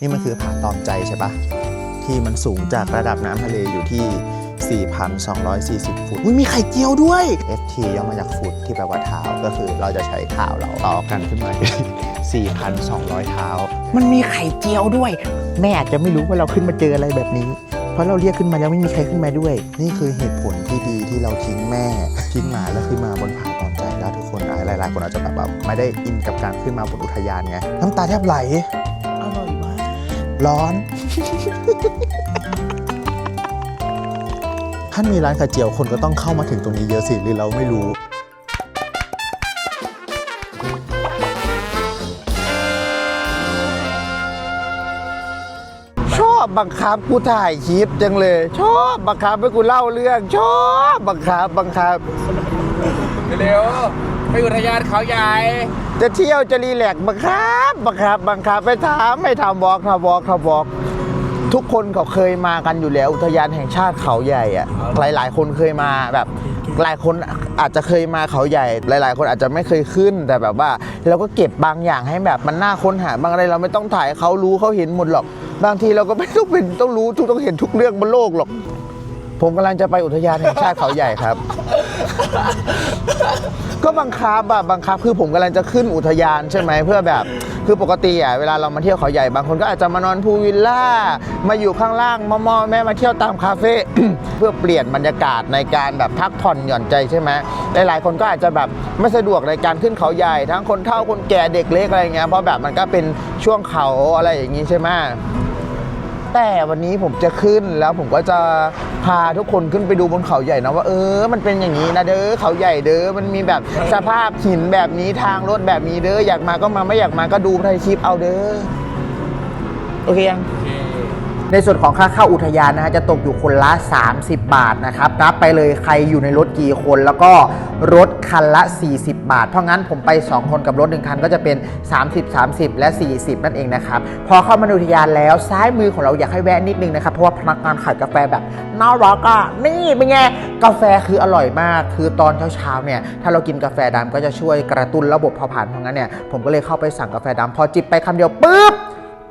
นี่มันคือผาตอมใจใช่ปะที่มันสูงจากระดับน้ำทะเลอยู่ที่ 4,240 ฟุต อุ้ยมีไข่เจียวด้วย FT ย่อมาจากฟุตที่แปลว่าเท้า ก็คือเราจะใช้เท้าเราต่อกันขึ้นมา4,200 เท้า มันมีไข่เจียวด้วย แม่อาจจะไม่รู้ว่าเราขึ้นมาเจออะไรแบบนี้ เพราะเราเรียกขึ้นมาแล้วไม่มีใครขึ้นมาด้วย นี่คือเหตุผลที่ดีที่เราทิ้งแม่ ทิ้งหมาแล้วขึ้นมาบนผาตอมใจแล้วทุกคนหลายๆคนอาจจะแบบว่าไม่ได้อินกับการขึ้นมาบนอุทยานไง น้ำตาแทบไหลอร่อยมาก ร้อนถ้ามีร้านไข่เจียวคนก็ต้องเข้ามาถึงตรงนี้เยอะสิหรือเราไม่รู้ ชอบบังคับกูถ่ายคลิปจังเลย ชอบบังคับให้กูเล่าเรื่อง ชอบบังคับบังคับ เร็วๆไปอุทยานเขาใหญ่ จะเที่ยวจะรีแลกซ์บังคับบังคับบังคับไปถามไม่ทำวอล์กทำวอล์กทำวอล์กทุกคนเขาเคยมากันอยู่แล้วอุทยานแห่งชาติเขาใหญ่อะหลายๆคนเคยมาแบบ หลายคนอาจจะเคยมาเขาใหญ่ หลาย ๆ คนอาจจะไม่เคยขึ้นแต่แบบว่าเราก็เก็บบางอย่างให้แบบมันน่าค้นหาบางอะไรเราไม่ต้องถ่ายเขารู้เขาเห็นหมดหรอก บางทีเราก็ไม่ต้องเป็นต้องรู้ทุกต้องเห็นทุกเรื่องบนโลกหรอก ผมกำลังจะไปอุทยานแห่งชาติเขาใหญ่ครับ ก็บังคับอะบังคับคือผมกำลังจะขึ้นอุทยานใช่ไหมเพื่อแบบ คือปกติอะเวลาเรามาเที่ยวเขาใหญ่บางคนก็อาจจะมานอนพูลวิลล่ามาอยู่ข้างล่างมอมอแม่มาเที่ยวตามคาเฟ่ เพื่อเปลี่ยนบรรยากาศในการแบบพักผ่อนหย่อนใจใช่ไหมหลายๆ คนก็อาจจะแบบไม่สะดวกในการขึ้นเขาใหญ่ ทั้งคนเฒ่าคนแก่เด็กเล็กอะไรเงี้ยเพราะแบบมันก็เป็นช่วงเขาอะไรอย่างงี้ใช่ไหมแต่วันนี้ผมจะขึ้นแล้วผมก็จะ พาทุกคนขึ้นไปดูบนเขาใหญ่นะว่าเออ มันเป็นอย่างนี้นะเด้อเขาใหญ่เด้อมันมีแบบสภาพหินแบบนี้ทางรถแบบนี้เด้ออยากมาก็มาไม่อยากมาก็ดูในคลิปเอาเด้อโอเคยัง ในส่วนของค่าเข้าอุทยานนะฮะจะตกอยู่คนละ 30 บาทนะครับนับไปเลยใครอยู่ในรถกี่คนแล้วก็รถคันละ 40 บาท เพราะงั้นผมไป 2 คนกับรถ1คันก็จะเป็น 30 30 และ 40 นั่นเองนะครับ พอเข้ามาอุทยานแล้วซ้ายมือของเราอยากให้แวะนิดนึงนะครับ เพราะว่าพนักงานขายกาแฟแบบน่ารักอะนี่เป็นไง กาแฟคืออร่อยมาก คือตอนเช้าๆเนี่ยถ้าเรากินกาแฟดำก็จะช่วยกระตุ้นระบบเผาผลาญเพราะงั้นเนี่ยผมก็เลยเข้าไปสั่งกาแฟดำพอจิบไปคำเดียวปุ๊บ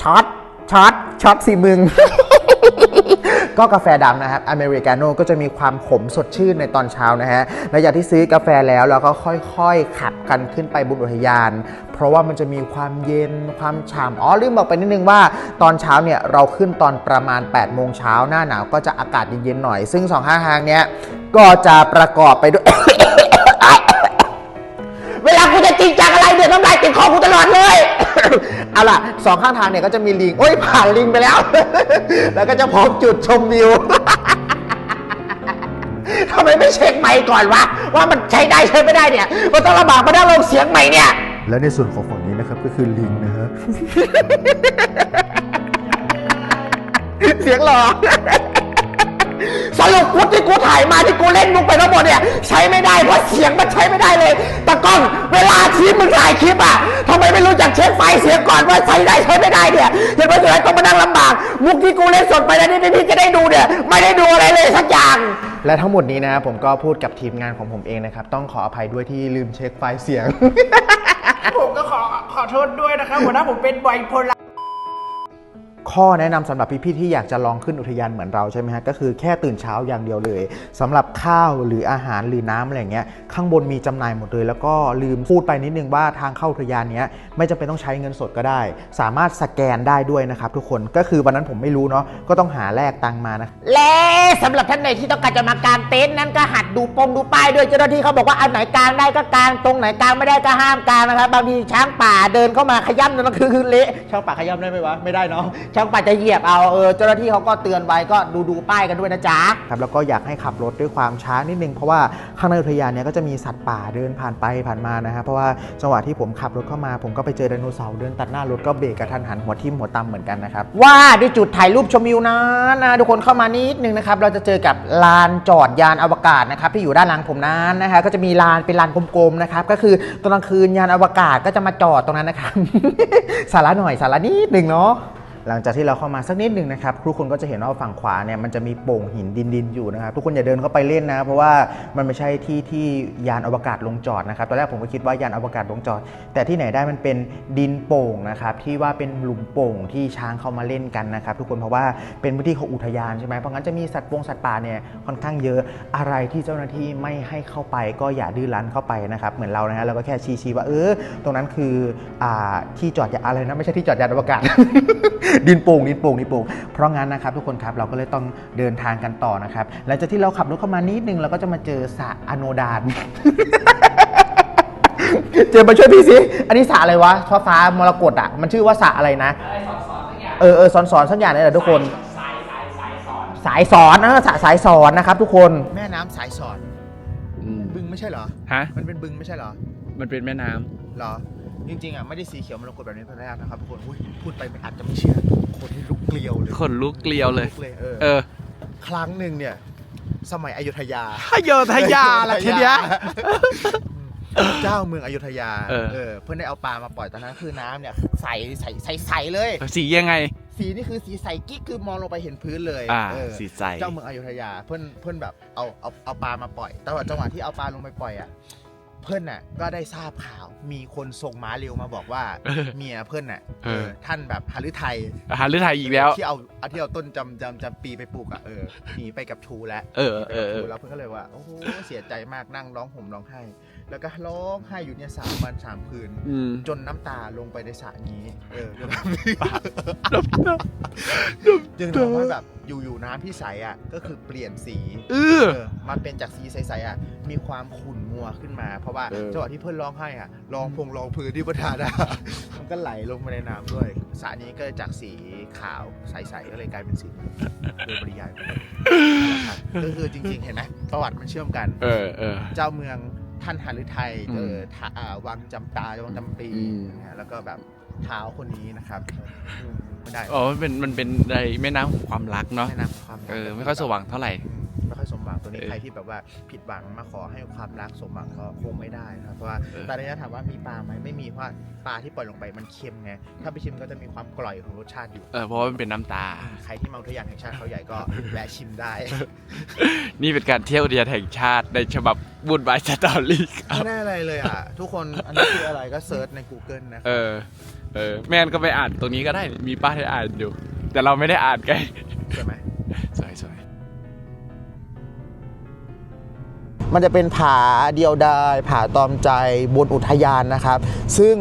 ช็อตช็อต ช็อตสิมึง ก็กาแฟดำนะครับอเมริกาโน่ก็จะมีความขมสดชื่นในตอนเช้านะฮะหลังจากที่ซื้อกาแฟแล้วเราก็ค่อยๆขับกันขึ้นไปบนอุทยาน เพราะว่ามันจะมีความเย็นความฉ่ำอ๋อลืมบอกไปนิดนึงว่าตอนเช้าเนี่ยเราขึ้นตอนประมาณ8โมงเช้าหน้าหนาวก็จะอากาศเย็นๆหน่อย ซึ่งสองข้างทางเนี้ยก็จะประกอบไปด้วยเวลากูจะจริงจังอะไรเดือดน้ำลายติดคอกูตลอดเลย เอาล่ะสองข้างทางเนี่ยก็จะมีลิงโอ้ยผ่านลิงไปแล้ว แล้วก็จะพบจุดชมวิวทำไมไม่เช็คใหม่ก่อนวะว่ามันใช้ได้ใช้ไม่ได้เนี่ยมันต้องลำบากมาได้ลงเสียงใหม่เนี่ยและในส่วนของฝั่งนี้นะครับก็คือลิงนะฮะเสียงหล่อสรุป กูที่กูถ่ายมาที่กูเล่นมุกไปทั้งหมดเนี่ยใช้ไม่ได้เพราะเสียงมันใช้ไม่ได้เลยตะกล้องเวลาที่มึงถ่ายคลิปอะทำไมไม่รู้จักเช็คไฟล์เสียงก่อนว่าใช้ได้ใช้ไม่ได้เนี่ยเห็นไหมสุดท้ายต้องมานั่งลำบาก มุกที่กูเล่นสดไปแล้วนี่พี่ๆจะได้ดูเนี่ยไม่ได้ดูอะไรเลยสักอย่างและทั้งหมดนี้นะครับผมก็พูดกับทีมงานของผมเองนะครับ ต้องขออภัยด้วยที่ลืมเช็คไฟล์เสียง ผมก็ขอขอโทษด้วยนะครับหัวหน้าผมเป็นไบโพลา ข้อแนะนำสำหรับพี่ๆที่อยากจะลองขึ้นอุทยานเหมือนเราใช่ไหมฮะก็คือแค่ตื่นเช้าอย่างเดียวเลยสำหรับข้าวหรืออาหารหรือน้ำอะไรอย่างเงี้ยข้างบนมีจำหน่ายหมดเลย แล้วก็ลืมพูดไปนิดนึงว่าทางเข้าอุทยานเนี้ยไม่จำเป็นต้องใช้เงินสดก็ได้ สามารถสแกนได้ด้วยนะครับทุกคนก็คือวันนั้นผมไม่รู้เนาะก็ต้องหาแลกตังค์มานะและสำหรับท่านใดที่ต้องการจะมากางเต็นท์นั้นก็หัดดูปงดูป้ายด้วยเจ้าหน้าที่เขาบอกว่าอันไหนกางได้ก็กางตรงไหนกางไม่ได้ก็ห้ามกางนะครับบางทีช้างป่าเดินเข้ามาขย้ำนั่นคือคือเละช้างป่าขย้ำได้ไหมวะไม่ได้เนาะช้างป่าจะเหยียบเอาเออเจ้าหน้าที่เขาก็เตือนไว้ก็ดูดูป้ายกันด้วยนะจ๊ะ ครับแล้วก็อยากให้ขับรถด้วยความช้านิดนึงเพราะว่าข้างในอุทยานเนี้ยก็จะมีสัตว์ป่าเดินผ่านไปผ่านมานะครับเพราะว่าจังหวะที่ผมขับรถเข้ามา ผมก็ไปเจอไดโนเสาร์เดินตัดหน้ารถก็เบรกกระทันหันหัวทิ่มหัวตำเหมือนกันนะครับว่าด้วยจุดถ่ายรูปชมวิวนะนะทุกคนเข้ามานิดนึงนะครับเราจะเจอกับลานจอดยานอวกาศนะครับที่อยู่ด้านหลังผมนั้นนะฮะก็จะมีลานเป็นลานกลมๆนะครับก็คือตอนกลางคืนยานอวกาศก็จะมาจอดตรงนั้นนะครับสาระหน่อยสาระนิดนึงเนาะ หลังจากที่เราเข้ามาสักนิดหนึ่งนะครับทุกคนก็จะเห็นว่าฝั่งขวาเนี่ยมันจะมีโป่งหินดินดินอยู่นะครับทุกคนอย่าเดินเข้าไปเล่นนะ เพราะว่ามันไม่ใช่ที่ที่ยานอวกาศลงจอดนะครับตอนแรกผมก็คิดว่ายานอวกาศลงจอด แต่ที่ไหนได้มันเป็นดินโป่งนะครับที่ว่าเป็นหลุมโป่งที่ช้างเข้ามาเล่นกันนะครับทุกคนเพราะว่าเป็นพื้นที่ของอุทยานใช่ไหมเพราะงั้นจะมีสัตว์ปงสัตว์ป่าเนี่ยค่อนข้างเยอะอะไรที่เจ้าหน้าที่ไม่ให้เข้าไป ก็อย่าดื้อรั้นเข้าไปนะครับเหมือนเรานะฮะเราก็แค่ชี้ๆว่าเออตรงนั้นคืออ่าที่จอดยานอะไรนะไม่ใช่ที่จอดยานอวกาศดินโป่งดินโป่งดินโป่งเพราะงั้นนะครับทุกคนครับเราก็เลยต้องเดินทางกันต่อนะครับหลังจากที่เราขับรถเข้ามานิดนึงเราก็จะมาเจอสระอโนดานเจอมาช่วยพี่สิอันนี้สระอะไรวะฟ้าฟ้ามรกตอะมันชื่อว่าสระอะไรนะเออเออสอนสอนสักอย่างนี่แหละทุกคนสายสายสายสอนสายสอนนะสายสอนนะครับ ทุกคนแม่น้ำสายสอนอืมบึงไม่ใช่เหรอฮะมันเป็นบึงไม่ใช่เหรอ มันเป็นแม่น้ำเหรอ จริงๆอะไม่ได้สีเขียวมรกตแบบนี้ตอนแรกนะครับทุกคนอุ๊ยพูดไปไม่อาจจะไม่เชื่อคนที่ลุกเกลียวเลยขนลุกเกลียวเลยลุกเลยเออ เออครั้งหนึ่งเนี่ย สมัยอยุธยาอโยธยาละทีเนี้ย เจ้าเมืองอยุธยาเออเออ เพื่อนได้เอาปลามาปล่อยตอนนั้นคือน้ำเนี่ยใสใสใสใสเลย สียังไง สีนี่คือสีใสกิ๊กคือมองลงไปเห็นพื้นเลยอ่า เออสีใส เจ้าเมืองอยุธยาเพื่อนเพื่อนแบบเอาเอาเอาปลามาปล่อยแต่ว่าจังหวะที่เอาปลาลงไปปล่อยอะ เพื่อนน่ะก็ได้ทราบข่าวมีคนส่งม้าเร็วมาบอกว่าเออเมียเพื่อนน่ะเออเออท่านแบบหฤทัยอาหารหรือไทยอีกแล้วที่เอาเอาที่เอาต้นจำจำจำปีไปปลูกอะเออหนีไปกับชูแล้วเออเออเออแล้วเพื่อนก็เลยว่าโอ้โหเสียใจมากนั่งร้องห่มร้องไห้ แล้วก็ร้องไห้อยู่เนี่ยสามวันสามคืน อืมจนน้ำตาลงไปในสระนี้ เออจึงทำให้แบบอยู่ๆน้ำที่ใสอะ ก็คือเปลี่ยนสี เออ เออมาเป็นจากสีใสๆอะ มีความขุ่นมัวขึ้นมา เพราะว่าเออ จังหวะที่เพื่อนร้องไห้อะรองพงรองพื้นที่ประทาดามันก็ไหลลงไปในน้ำด้วยสระนี้ก็จากสีขาวใสๆก็เลยกลายเป็นสีนี้โดยปริยายนะครับก็คือจริงๆ เห็นไหมประวัติมันเชื่อมกัน เออเออ เจ้าเมือง ท่านหฤทัยอืมเออทาอ่าวังจำปาวังจำปีอืม นะฮะแล้วก็แบบเท้าคนนี้นะครับอืมไม่ได้อ๋อมันเป็นมันเป็นในแม่น้ำของความรักเนาะแม่น้ำความรักเออไม่ค่อยสว่างเท่าไหร่ อืมไม่ค่อยสมหวังตัวนี้เออใครที่แบบว่าผิดหวังมาขอให้ความรักสมหวังก็คงไม่ได้นะครับเพราะว่าเออตอนนี้ถามว่ามีปลาไหมไม่มีเพราะว่าปลาที่ปล่อยลงไปมันเค็มไงถ้าไปชิมก็จะมีความกร่อยของรสชาติอยู่เออเพราะว่ามันเป็นน้ำตา ใครที่มาอุทยานแห่งชาติเขาใหญ่ก็แวะชิมได้ นี่เป็นการเที่ยวอุทยานแห่งชาติในฉบับบุญบายสตอรี่ครับไม่ได้อะไรเลยอะ ทุกคนอันนี้คืออะไรก็เซิร์ชใน Google นะคเอรับอเออแม่นก็ไปอ่านตรงนี้ก็ได้มีป้ายให้อ่านอยู่ แต่เราไม่ได้อ่านไงใช่ไหม มันจะเป็นผาเดียวดายผาตอมใจบนอุทยานนะครับ ซึ่ง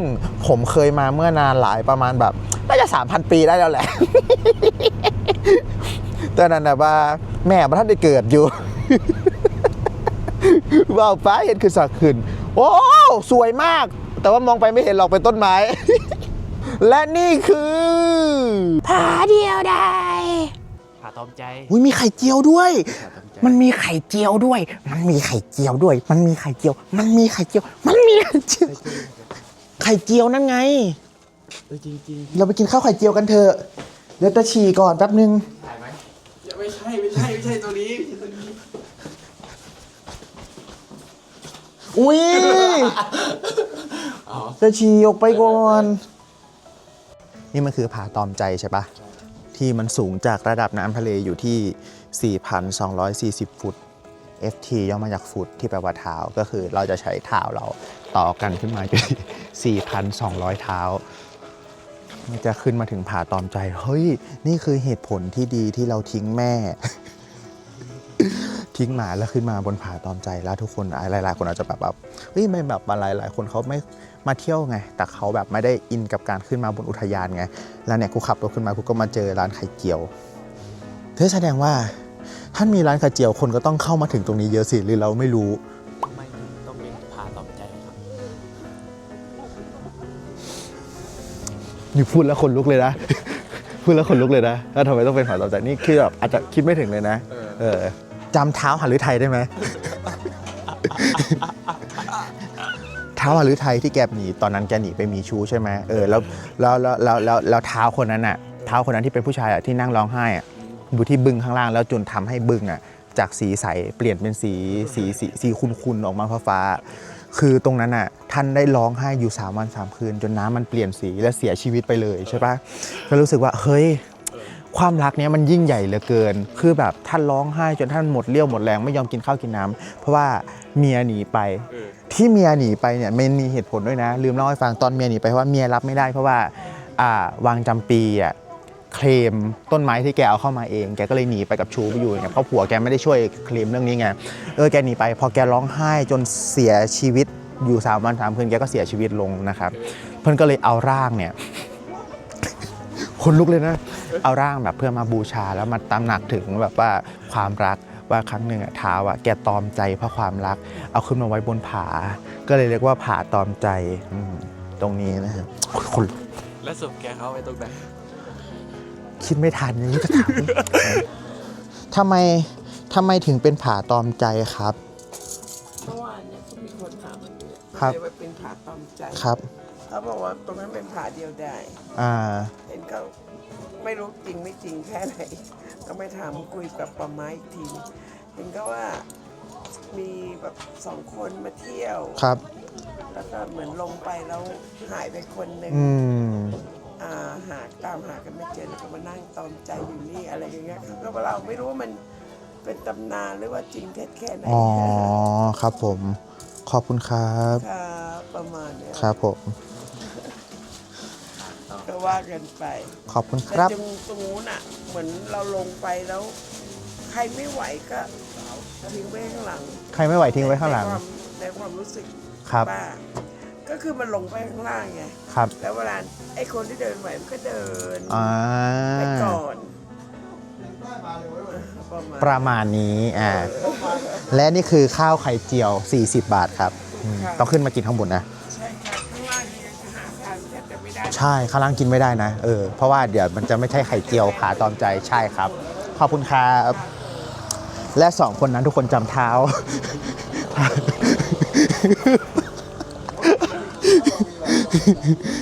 ผมเคยมาเมื่อนานหลายประมาณแบบน่าจะ 3,000 ปีได้แล้วแหละแต่นั้นนะว่าแม่พระท่านได้เกิดอยู่ว่าวฟ้าเห็นคือสักขึ้น โอ้สวยมาก แต่ว่ามองไปไม่เห็นหรอกเป็นต้นไม้ และนี่คือผาเดียวดายผาตอมใจ อุ้ยมีไข่เจียวด้วยผาตอ มใจมันมีไข่เจียวด้วย มันมีไข่เจียวด้วย มันมีไข่เจียว มันมีไข่เจียว มันมีไข่เจียว ไข่เจียวนั่นไง เออจริงจริงเราไปกินข้าวไข่เจียวกันเถอะ เดี๋ยวจะฉี่ก่อนแป๊บนึงไม่ใช่ไม่ใช่ไม่ใช่ตัวนี้อุ้ยจะฉี่ออกไปก่อน นี่มันคือผาตอมใจใช่ปะที่มันสูงจากระดับน้ำทะเลอยู่ที่ 4,240 ฟุต FT ย่อมาจากฟุตที่แปลว่าเท้า ก็คือเราจะใช้เท้าเราต่อกันขึ้นมาอยู่ที่4,200 เท้า มันจะขึ้นมาถึงผาตอมใจ เฮ้ย นี่คือเหตุผลที่ดีที่เราทิ้งแม่ ทิ้งหมาแล้วขึ้นมาบนผาตอมใจแล้วทุกคนหลายๆคนอาจจะแบบแบบเฮ้ยไม่แบบหลายหลายๆคนเขาไม่มาเที่ยวไง แต่เขาแบบไม่ได้อินกับการขึ้นมาบนอุทยานไง แล้วเนี่ยกูขับรถขึ้นมากูก็มาเจอร้านไข่เจียวเธอแสดงว่า ท่านมีร้านไข่เจียวคนก็ต้องเข้ามาถึงตรงนี้เยอะสิหรือเราไม่รู้ไม่ต้องเป็นผาตอมใจครับนี่พูดแล้วคนลุกเลยนะ พูดแล้วคนลุกเลยนะแล้วทำไมต้องเป็นผาตอมใจนี่คือแบบอาจจะคิดไม่ถึงเลยนะ เออจำเท้าหฤทัยได้ไหมเท้าหฤทัยที่แกหนีตอนนั้นแกหนีไปมีชู้ใช่ไหมเออแล้วแล้วแล้วแล้วแล้วแล้วเท้าคนนั้นอะ เท้าคนนั้นที่เป็นผู้ชายอะที่นั่งร้องไห้อะ อยู่ที่บึงข้างล่างแล้วจนทำให้บึงอะจากสีใสเปลี่ยนเป็นสีสีสีสีคุณๆออกมาฟ้าๆคือตรงนั้นอะท่านได้ร้องไห้อยู่ 3 วัน 3 คืน จนน้ำมันเปลี่ยนสีและเสียชีวิตไปเลยใช่ปะก็รู้สึกว่าเฮ้ยความรักเนี้ยมันยิ่งใหญ่เหลือเกิน คือแบบท่านร้องไห้จนท่านหมดเรี่ยวหมดแรงไม่ยอมกินข้าวกินน้ำเพราะว่าเมียหนีไป ที่เมียหนีไปเนี่ยมันมีเหตุผลด้วยนะ ลืมเล่าให้ฟังตอนเมียหนีไปเพราะว่าเมียรับไม่ได้เพราะว่าอ่าวางจำปีอะ เคลมต้นไม้ที่แกเอาเข้ามาเองแกก็เลยหนีไปกับชูไปอยู่อย่างเงี้ยเพราะผัวแกไม่ได้ช่วยเคลมเรื่องนี้ไงเออแกหนีไปพอแกร้องไห้จนเสียชีวิตอยู่สามวันสามคืนแกก็เสียชีวิตลงนะครับ เพื่อนก็เลยเอาร่างเนี่ยคนลุกเลยนะ เอาร่างแบบเพื่อมาบูชาแล้วมาตำหนักถึงแบบว่าความรักว่าครั้งหนึ่งอะเท้าอะแกตอมใจเพราะความรัก เอาขึ้นมาไว้บนผา ก็เลยเรียกว่าผาตอมใจตรงนี้นะครับคนแล้วศพแกเขาไปตรงไหน คิดไม่ทันอย่างนี้ก็ถามทำไมทำไมถึงเป็นผาตอมใจครับ เมื่อวานเนี่ยก็มีคนถามมันอยู่ครับเรียกว่าเป็นผาตอมใจครับ เขาบอกว่าตรงนั้นเป็นผาเดียวได้อ่า เห็นเขาไม่รู้จริงไม่จริงแค่ไหน ก็ไม่ถามคุยกับปาไม้อีกทีเห็นก็ว่ามีแบบสองคนมาเที่ยว ครับ แล้วก็เหมือนลงไปแล้วหายไปคนหนึ่งอืมอ่า หาตามหากันไม่เจอแล้วก็มานั่งตอมใจอยู่นี่อะไรอย่างเงี้ยครับก็เราไม่รู้ว่ามันเป็นตำนานหรือว่าจริงเท็จแค่ไหนอ๋อครับผม ขอบคุณครับครับประมาณเนี้ยครับผมก็ว่ากันไป ขอบคุณคแต่รับตรงตรงนู้นอะ เหมือนเราลงไปแล้ว ใครไม่ไหวก็ทิ้งไว้ข้างหลัง ใครไม่ไหวทิ้งไว้ข้างหลังในความในความรู้สึกครับป้า ก็คือมันลงไปข้างล่างไง ครับแล้วเวลาไอ้คนที่เดินไหวมันก็เดินอ่าไปก่อนประมาณประมาณนี้อ่าและนี่คือข้าวไข่เจียว 40 บาทครับอืมต้องขึ้นมากินข้างบนนะ ใช่ครับข้างล่างนี่ยังหาทานแทบจะไม่ได้ใช่ข้างล่างกินไม่ได้นะเออเพราะว่าเดี๋ยวมันจะไม่ใช่ไข่เจียวผาตอมใจใช่ครับ ขอบคุณครับและสองคนนั้นทุกคนจำเท้า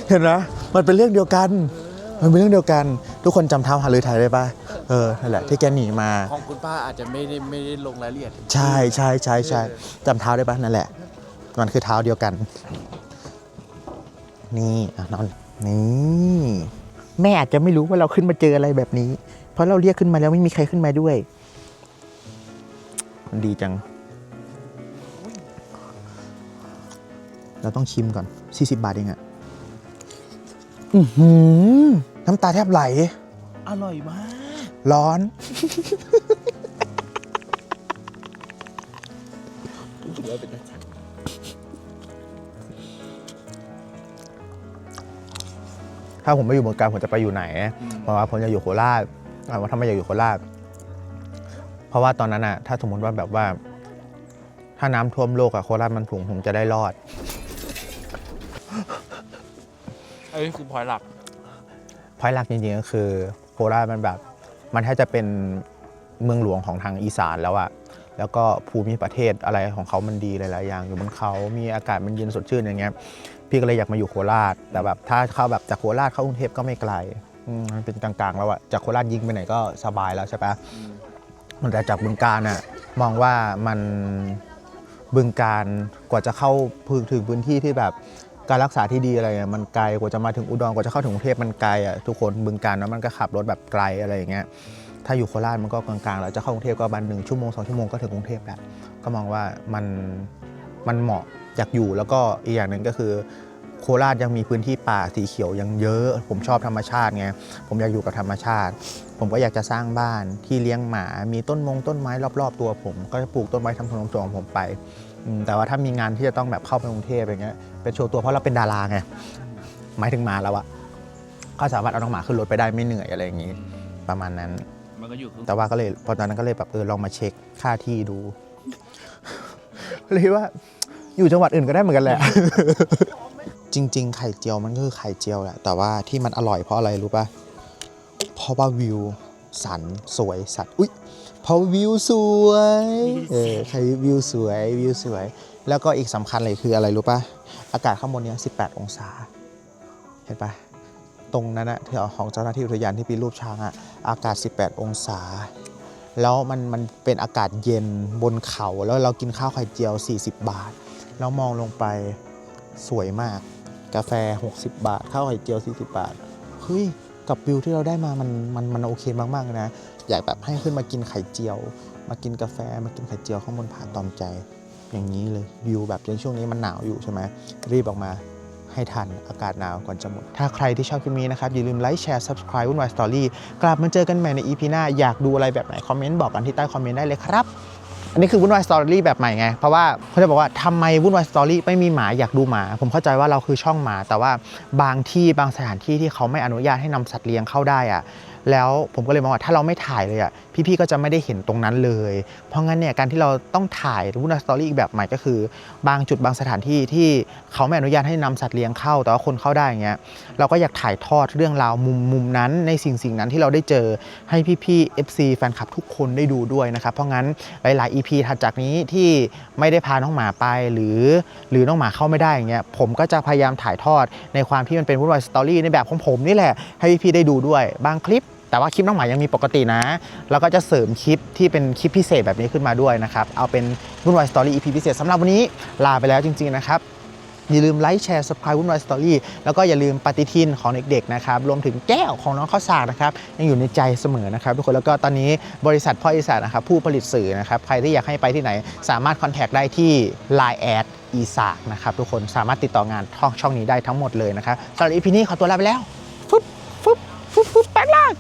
เห็นไหมมันเป็นเรื่องเดียวกัน มันเป็นเรื่องเดียวกัน ทุกคนจำเท้าฮาลือไทยได้ปะเออนั่นแหละที่แกหนีมา ของคุณป้าอาจจะไม่ได้ไม่ได้ลงรายละเอียด ใช่ใช่ใช่ใช่จำเท้าได้ปะนั่นแหละ มันคือเท้าเดียวกัน นี่อะนอนนี่ แม่อาจจะไม่รู้ว่าเราขึ้นมาเจออะไรแบบนี้ เพราะเราเรียกขึ้นมาแล้วไม่มีใครขึ้นมาด้วย มันดีจัง เราต้องชิมก่อน 40 บาทเองอะอือหือน้ำตาแทบไหล อร่อยมาก ร้อนถ้าผมไม่อยู่เมืองการผมจะไปอยู่ไหนเพราะว่าผมจะอยู่โคราชถามว่าทำไมอยากอยู่โคราช เพราะว่าตอนนั้นอะถ้าสมมติว่าแบบว่า ถ้าน้ำท่วมโลกอะโคราชมันถุงผมจะได้รอด อ้ยคือพอยหลัก พอยหลักจริงๆก็คือโคราชมันแบบ มันแทบจะเป็นเมืองหลวงของทางอีสานแล้วอะแล้วก็ภูมิประเทศอะไรของเขามันดีหลายๆอย่างอยู่บนเขา มีอากาศมันเย็นสดชื่นอย่างเงี้ย พี่ก็เลยอยากมาอยู่โคราช แต่แบบถ้าเข้าแบบจากโคราชเข้ากรุงเทพก็ไม่ไกลอืมมันเป็นกลางๆแล้วอะจากโคราชยิงไปไหนก็สบายแล้วใช่ปะแต่จากบึงการอะมองว่ามันบึงการกว่าจะเข้าถึงพื้นที่ที่แบบ การรักษาที่ดีอะไรอะมันไกลกว่าจะมาถึงอุดรกว่าจะเข้าถึงกรุงเทพมันไกลอะทุกคนบึงการแล้วมันก็ขับรถแบบไกลอะไรอย่างเงี้ยถ้าอยู่โคราชมันก็กลางๆแล้วจะเข้ากรุงเทพก็ประมาณหนึ่งชั่วโมงสองชั่วโมงก็ถึงกรุงเทพแล้วก็มองว่ามันมันเหมาะอยากอยู่แล้วก็อีกอย่างหนึ่งก็คือโคราชยังมีพื้นที่ป่าสีเขียวยังเยอะ ผมชอบธรรมชาติไงผมอยากอยู่กับธรรมชาติ ผมก็อยากจะสร้างบ้านที่เลี้ยงหมา มีต้นมงต้นไม้รอบ ๆ ตัวผม ก็จะปลูกต้นไม้ทำสวนของผมไป แต่ว่าถ้ามีงานที่จะต้องแบบเข้าไปกรุงเทพอย่างเงี้ยเป็นโชว์ตัวเพราะเราเป็นดาราไงหมายถึงหมาแล้วอะก็สามารถเอาน้องหมาขึ้นรถไปได้ไม่เหนื่อยอะไรอย่างงี้ ประมาณนั้น มันก็อยู่ครึ่งแต่ว่าก็เลยพอตอนนั้นก็เลยแบบเออลองมาเช็คค่าที่ดู เลยว่าอยู่จังหวัดอื่นก็ได้เหมือนกันแหละ จริง ๆ ไข่เจียวมันก็คือไข่เจียวแหละ แต่ว่าที่มันอร่อยเพราะอะไรรู้ป่ะ เพราะว่าวิว สันสวยสัตว์ อุ้ย เพราะวิวสวยเออไข่วิวสวยวิวสวย แล้วก็อีกสำคัญเลยคืออะไรรู้ป่ะอากาศข้างบนเนี้ย18 องศา เห็นปะตรงนั้นอะที่ของเจ้าหน้าที่อุทยานที่ปีนรูปช้างอะอากาศ 18 องศา แล้วมันมันเป็นอากาศเย็นบนเขาแล้วเรากินข้าวไข่เจียว 40 บาท แล้วมองลงไปสวยมาก กาแฟ 60 บาท ข้าวไข่เจียว 40 บาทเฮ้ย กับวิวที่เราได้มามันมันมันโอเคมากๆนะอยากแบบให้ขึ้นมากินไข่เจียว มากินกาแฟมากินไข่เจียวข้างบนผาตอมใจ อย่างนี้เลยวิวแบบในช่วงนี้มันหนาวอยู่ใช่ไหมรีบออกมาให้ทันอากาศหนาวก่อนจะหมด ถ้าใครที่ชอบคลิปนี้นะครับ อย่าลืมไลค์แชร์ subscribe วุ่นวายสตอรี่กลับมาเจอกันใหม่ใน EP หน้า อยากดูอะไรแบบไหน คอมเมนต์บอกกันที่ใต้คอมเมนต์ได้เลยครับ อันนี้คือวุ่นวายสตอรี่แบบใหม่ไง เพราะว่าเขาจะบอกว่าทำไมวุ่นวายสตอรี่ไม่มีหมาอยากดูหมา ผมเข้าใจว่าเราคือช่องหมา แต่ว่าบางที่บางสถานที่ที่เขาไม่อนุญาตให้นำสัตว์เลี้ยงเข้าได้อะ แล้วผมก็เลยมองว่าถ้าเราไม่ถ่ายเลยอะพี่ๆก็จะไม่ได้เห็นตรงนั้นเลย เพราะงั้นเนี่ยการที่เราต้องถ่ายวุ่นวาสตอรี่อีกแบบใหม่ก็คือ บางจุดบางสถานที่ที่เขาไม่อนุญาตให้นำสัตว์เลี้ยงเข้า แต่ว่าคนเข้าได้อย่างเงี้ยเราก็อยากถ่ายทอดเรื่องราวมุมมุมนั้นในสิ่งสิ่งนั้นที่เราได้เจอให้พี่ๆ FC แฟนคลับทุกคนได้ดูด้วยนะครับเพราะงั้นหลายๆ EP ถัดจากนี้ที่ไม่ได้พาน้องหมาไปหรือ หรือน้องหมาเข้าไม่ได้อย่างเงี้ยผมก็จะพยายามถ่ายทอดในความที่มันเป็นวุ่นวายสตอรี่ในแบบของผมนี่แหละให้พี่ๆได้ดูด้วย บางคลิป แต่ว่าคลิปน้องหมายังมีปกตินะ แล้วก็จะเสริมคลิปที่เป็นคลิปพิเศษแบบนี้ขึ้นมาด้วยนะครับ เอาเป็นวุ่นวายสตอรี่ EP พิเศษสำหรับวันนี้ลาไปแล้วจริง ๆ นะครับอย่าลืมไลค์แชร์ subscribe วุ่นวายสตอรี่แล้วก็อย่าลืมปฏิทินของเด็กๆนะครับรวมถึงแก้วของน้องข้าวสากนะครับยังอยู่ในใจเสมอนะครับทุกคนแล้วก็ตอนนี้บริษัทพ่ออีสานนะครับผู้ผลิตสื่อนะครับใครที่อยากให้ไปที่ไหน สามารถคอนแทคได้ที่ Line แอดอีสากนะครับทุกคนสามารถติดต่องานท่องช่องนี้ได้ทั้งหมดเลยนะครับสำหรับ EP นี้ขอตัวลาไปแล้วฟึบฟึบฟึบฟึบแป๊บลาก